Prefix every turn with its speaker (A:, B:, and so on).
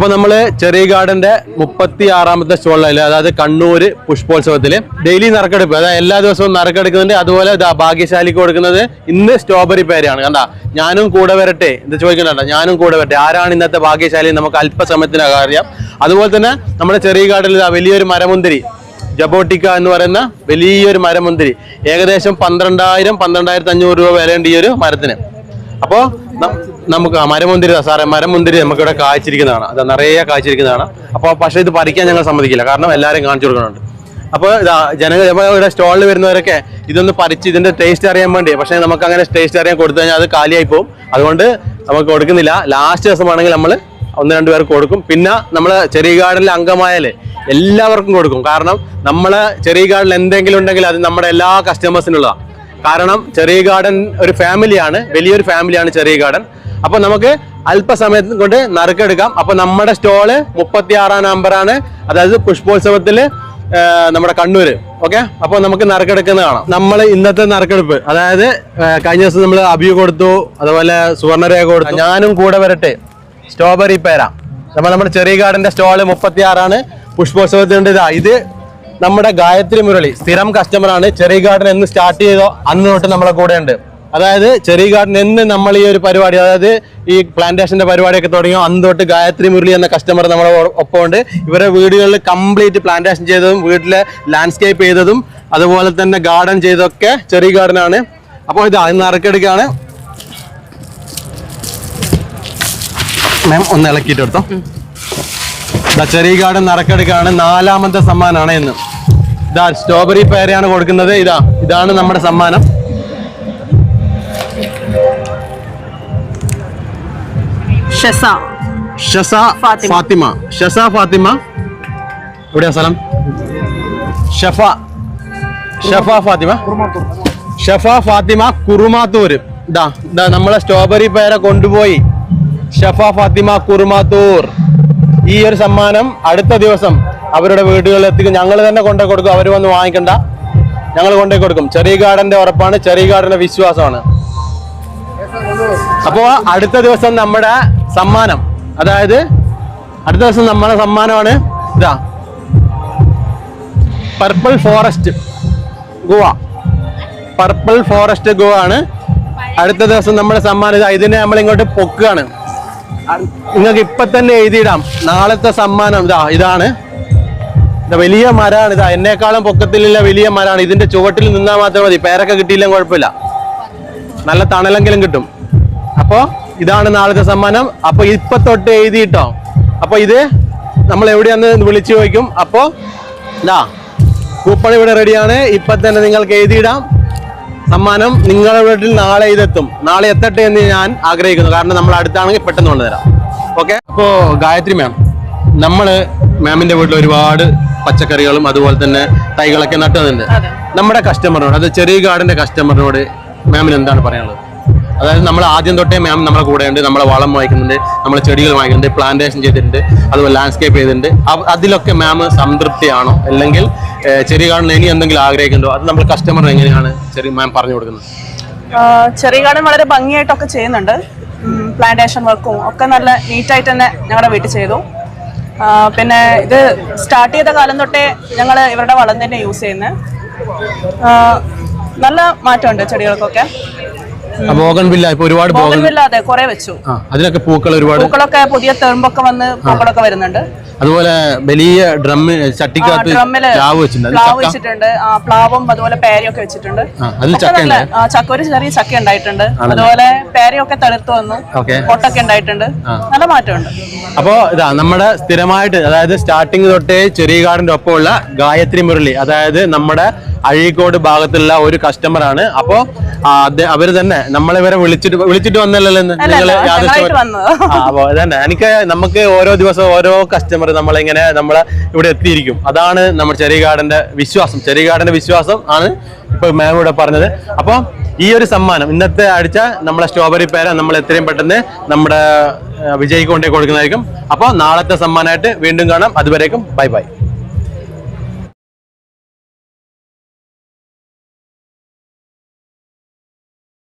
A: അപ്പൊ നമ്മൾ ചെറിയ ഗാർഡന്റെ മുപ്പത്തി ആറാമത്തെ സ്റ്റോളിൽ അതായത് കണ്ണൂര് പുഷ്പോത്സവത്തിൽ. ഡെയിലി നറുക്കെടുപ്പ് അതായത് എല്ലാ ദിവസവും നറുക്കെടുക്കുന്നുണ്ട്. അതുപോലെ ഭാഗ്യശാലിക്ക് കൊടുക്കുന്നത് ഇന്ന് സ്ട്രോബെറി പേരാണ് കണ്ടാ? ഞാനും കൂടെ വരട്ടെ. ഇത് ചോദിക്കുന്നുണ്ടോ? ഞാനും കൂടെ വരട്ടെ. ആരാണ് ഇന്നത്തെ ഭാഗ്യശാലി നമുക്ക് അല്പസമയത്തിനകം അറിയാം. അതുപോലെ തന്നെ നമ്മുടെ ചെറിയ ഗാർഡനിൽ ഇതാ വലിയൊരു മരമുന്തിരി. ജബോട്ടിക്ക എന്ന് പറയുന്ന വലിയൊരു മരമുന്തിരി. ഏകദേശം പന്ത്രണ്ടായിരം പന്ത്രണ്ടായിരത്തി അഞ്ഞൂറ് രൂപ വിലയുണ്ട് ഈ ഒരു മരത്തിന്. അപ്പോ ന- നമുക്ക് മരമുന്തിരി സാറേ മരമുന്തിരി നമുക്ക് ഇവിടെ കായ്ച്ചിരിക്കുന്നതാണ്. അത് നിറയെ കായ്ച്ചിരിക്കുന്നതാണ്. അപ്പോൾ പക്ഷേ ഇത് പറിക്കാൻ ഞങ്ങൾ സമ്മതിക്കില്ല. കാരണം എല്ലാവരും കാണിച്ചു കൊടുക്കുന്നുണ്ട്. അപ്പോൾ ഇതാ ജനങ്ങൾ ഇവിടെ സ്റ്റോളിൽ വരുന്നവരൊക്കെ ഇതൊന്ന് പറിച്ച് ഇതിന്റെ ടേസ്റ്റ് അറിയാൻ വേണ്ടി. പക്ഷേ നമുക്ക് അങ്ങനെ ടേസ്റ്റ് അറിയാൻ കൊടുത്തു കഴിഞ്ഞാൽ അത് കാലിയായി പോകും അതുകൊണ്ട് നമുക്ക് കൊടുക്കുന്നില്ല. ലാസ്റ്റ് ദിവസമാണെങ്കിൽ നമ്മൾ ഒന്ന് രണ്ട് പേർക്ക് കൊടുക്കും. പിന്നെ നമ്മൾ ചെറിയ ഗാർഡനിലെ അംഗമായാലേ എല്ലാവർക്കും കൊടുക്കും. കാരണം നമ്മൾ ചെറിയ ഗാർഡനിൽ എന്തെങ്കിലും ഉണ്ടെങ്കിൽ അത് നമ്മുടെ എല്ലാ കസ്റ്റമേഴ്സിനുള്ളതാണ് കാരണം ചെറിയ ഗാർഡൻ ഒരു ഫാമിലിയാണ് വലിയൊരു ഫാമിലിയാണ് ചെറിയ ഗാർഡൻ അപ്പൊ നമുക്ക് അല്പസമയം കൊണ്ട് നറുക്കെടുക്കാം. അപ്പൊ നമ്മുടെ സ്റ്റോൾ മുപ്പത്തി ആറാം നമ്പറാണ്. അതായത് പുഷ്പോത്സവത്തിൽ നമ്മുടെ കണ്ണൂര്. ഓക്കെ? അപ്പൊ നമുക്ക് നറുക്കെടുക്കുന്നത് കാണാം. നമ്മൾ ഇന്നത്തെ നറുക്കെടുപ്പ് അതായത് കഴിഞ്ഞ ദിവസം നമ്മൾ അബിയു കൊടുത്തു അതുപോലെ സുവർണരേഖ കൊടുത്തു. ഞാനും കൂടെ വരട്ടെ. സ്ട്രോബെറി പേര. നമ്മൾ നമ്മുടെ ചെറിയ ഗാർഡന്റെ സ്റ്റോൾ മുപ്പത്തി ആറാണ് പുഷ്പോത്സവത്തിന്റെ ഇതാ ഇത് നമ്മുടെ ഗായത്രി മുരളി സ്ഥിരം കസ്റ്റമറാണ് ചെറിയ ഗാർഡൻ എന്ന് സ്റ്റാർട്ട് ചെയ്തോ അന്ന് തൊട്ട് നമ്മളെ കൂടെ ഉണ്ട് അതായത് ചെറിയ ഗാർഡൻ എന്ന് നമ്മൾ ഈ ഒരു പരിപാടി അതായത് ഈ പ്ലാന്റേഷന്റെ പരിപാടിയൊക്കെ തുടങ്ങിയോ അന്ന് തൊട്ട് ഗായത്രി മുരളി എന്ന കസ്റ്റമർ നമ്മുടെ ഒപ്പമുണ്ട്. ഇവരെ വീടുകളിൽ കംപ്ലീറ്റ് പ്ലാന്റേഷൻ ചെയ്തതും വീട്ടിലെ ലാൻഡ്സ്കേപ്പ് ചെയ്തതും അതുപോലെ തന്നെ ഗാർഡൻ ചെയ്തൊക്കെ ചെറിയ ഗാർഡൻ ആണ്. അപ്പോൾ ഇത് അത് നറുക്കെടുക്കുകയാണ് മാം ഒന്ന് ഇളക്കിയിട്ട് എടുത്തോ ചെറിയ ഗാർഡൻ നറുക്കെടുക്കുകയാണ് നാലാമത്തെ സമ്മാനമാണ് ഇന്ന്. ഇതാ സ്ട്രോബെറി പേരയാണ് കൊടുക്കുന്നത്. ഇതാ ഇതാണ് നമ്മുടെ സമ്മാനം.
B: ഷെസ.
A: ഷസ
B: ഫാത്തിമ.
A: ഫാത്തിമ. ഷസ ഫാത്തിമ. എവിടെയാ സ്ഥലം ഷഫ. ഷഫ ഫാത്തിമ. ഷഫ ഫാത്തിമ കുറുമാത്തൂര്. ഇതാ ഇതാ നമ്മളെ സ്ട്രോബെറി പേര കൊണ്ടുപോയി. ഷഫ ഫാത്തിമ കുറുമാത്തൂർ. ഈ ഒരു സമ്മാനം അടുത്ത ദിവസം അവരുടെ വീടുകളിൽ എത്തിക്കും ഞങ്ങൾ തന്നെ കൊണ്ടു കൊടുക്കും. അവർ വന്ന് വാങ്ങിക്കണ്ട. ഞങ്ങൾ കൊണ്ടുപോയി കൊടുക്കും. ചെറിയ ഗാർഡന്റെ ഉറപ്പാണ്. ചെറിയ ഗാർഡന്റെ വിശ്വാസമാണ്. അപ്പോ അടുത്ത ദിവസം നമ്മുടെ സമ്മാനം. അതായത് അടുത്ത ദിവസം നമ്മുടെ സമ്മാനമാണ് ഇതാ. Purple Forest Goa. Purple Forest Goa ആണ് അടുത്ത ദിവസം നമ്മുടെ സമ്മാനം ഇതാ. ഇതിനെ നമ്മൾ ഇങ്ങോട്ട് പൊക്കുകയാണ്. നിങ്ങൾക്ക് ഇപ്പൊ തന്നെ എഴുതിയിടാം. നാളത്തെ സമ്മാനം ഇതാ. ഇതാണ്. ഇത് വലിയ മരമാണ് ഇതാ. എന്നെക്കാളും പൊക്കത്തിലുള്ള വലിയ മരമാണ് ഇതിന്റെ ചുവട്ടിൽ നിന്നാൽ മാത്രം മതി. പേരൊക്കെ കിട്ടിയില്ലെങ്കിൽ കുഴപ്പമില്ല. നല്ല തണലെങ്കിലും കിട്ടും. അപ്പോ ഇതാണ് നാളത്തെ സമ്മാനം. അപ്പൊ ഇപ്പൊ തൊട്ട് എഴുതിയിട്ടോ? അപ്പൊ ഇത് നമ്മൾ എവിടെയാന്ന് വിളിച്ചു ചോദിക്കും. അപ്പോ ഇതാ കൂപ്പൺ ഇവിടെ റെഡിയാണ്. ഇപ്പൊ തന്നെ നിങ്ങൾക്ക് എഴുതിയിടാം. സമ്മാനം നിങ്ങളുടെ വീട്ടിൽ നാളെ ഇതെത്തും. നാളെ എത്തട്ടെ എന്ന് ഞാൻ ആഗ്രഹിക്കുന്നു. കാരണം നമ്മൾ അടുത്താണെങ്കിൽ പെട്ടെന്ന് കൊണ്ടുതരാം ഓക്കെ? അപ്പോ ഗായത്രി മാം നമ്മൾ മാമിന്റെ വീട്ടിൽ ഒരുപാട് പച്ചക്കറികളും അതുപോലെ തന്നെ തൈകളൊക്കെ നട്ടുന്നുണ്ട് നമ്മുടെ കസ്റ്റമറിനോട് അത് ചെറിയ ഗാർഡന്റെ കസ്റ്റമറിനോട് മാമിന് എന്താണ് പറയാനുള്ളത്? അതായത് നമ്മൾ ആദ്യം തൊട്ടേ മാം നമ്മളെ കൂടെ ഉണ്ട് നമ്മളെ വളം വാങ്ങിക്കുന്നുണ്ട് നമ്മളെ ചെടികൾ വാങ്ങിക്കുന്നുണ്ട് പ്ലാന്റേഷൻ ചെയ്തിട്ടുണ്ട് അതുപോലെ ലാൻഡ്സ്കേപ്പ് ചെയ്തിട്ടുണ്ട്. അതിലൊക്കെ മാം സംതൃപ്തിയാണോ? അല്ലെങ്കിൽ ചെറിയ കാണുന്ന ഇനി എന്തെങ്കിലും ആഗ്രഹിക്കുന്നുണ്ടോ? അത് നമ്മൾ കസ്റ്റമറിന് എങ്ങനെയാണ് ചെറിയ മാം പറഞ്ഞു കൊടുക്കുന്നത്?
B: ചെറിയ കാണും വളരെ ഭംഗിയായിട്ടൊക്കെ ചെയ്യുന്നുണ്ട്. പ്ലാന്റേഷൻ വർക്കും ഒക്കെ നല്ല നീറ്റായിട്ട് തന്നെ ഞങ്ങളുടെ വീട്ടിൽ ചെയ്തു. പിന്നെ ഇത് സ്റ്റാർട്ട് ചെയ്ത കാലം തൊട്ടേ ഞങ്ങൾ ഇവരുടെ വളം തന്നെ യൂസ് ചെയ്യുന്നത് നല്ല മാറ്റമുണ്ട് ചെടികൾക്കൊക്കെ.
A: ഇപ്പൊ ഒരുപാട്
B: അതെ കുറെ വെച്ചു.
A: അതിനൊക്കെ പൂക്കൾ ഒരുപാട്
B: പൂക്കളൊക്കെ പുതിയ തെറുമ്പൊക്കെ വന്ന് പൂക്കളൊക്കെ വരുന്നുണ്ട്.
A: അതുപോലെ വലിയ ഡ്രമ്മ് ചട്ടിക്കകത്ത് പ്ലാവ് വെച്ചിട്ടുണ്ട്.
B: പ്ലാവ് അതുപോലെ പേരയൊക്കെ വെച്ചിട്ടുണ്ട്.
A: അതിൽ ചക്ക
B: ചക്ക ഒരു ചെറിയ ചക്ക ഉണ്ടായിട്ടുണ്ട്. അതുപോലെ പേരയൊക്കെ തളിർത്ത് വന്നു. പൊട്ടൊക്കെ ഉണ്ടായിട്ടുണ്ട്. നല്ല മാറ്റമുണ്ട്.
A: അപ്പോ ഇതാ നമ്മുടെ സ്ഥിരമായിട്ട് അതായത് സ്റ്റാർട്ടിങ് തൊട്ടേ ചെറിയ കാടിന്റെ ഒപ്പമുള്ള ഗായത്രി മുരളി അതായത് നമ്മുടെ അഴീക്കോട് ഭാഗത്തുള്ള ഒരു കസ്റ്റമർ ആണ്. അപ്പോ അവർ തന്നെ നമ്മളെ വരെ വിളിച്ചിട്ട് വിളിച്ചിട്ട് വന്നല്ലോ നിങ്ങൾ. അപ്പൊ അതന്നെ. എനിക്ക് നമുക്ക് ഓരോ ദിവസം ഓരോ കസ്റ്റമർ നമ്മളിങ്ങനെ നമ്മളെ ഇവിടെ എത്തിയിരിക്കും. അതാണ് നമ്മുടെ ചെറിയ ഗാർഡന്റെ വിശ്വാസം. ചെറിയ ഗാർഡന്റെ വിശ്വാസം ആണ് ഇപ്പൊ മാം ഇവിടെ പറഞ്ഞത്. അപ്പൊ ഈ ഒരു സമ്മാനം ഇന്നത്തെ ആഴ്ച നമ്മളെ സ്ട്രോബെറി പേര നമ്മൾ എത്രയും പെട്ടെന്ന് നമ്മുടെ വിജയ്ക്ക് വിജയിക്ക് കൊണ്ടേ കൊടുക്കുന്നതായിരിക്കും. അപ്പോൾ നാളത്തെ സമ്മാനമായിട്ട് വീണ്ടും കാണാം. അതുവരേക്കും ബൈ ബൈ.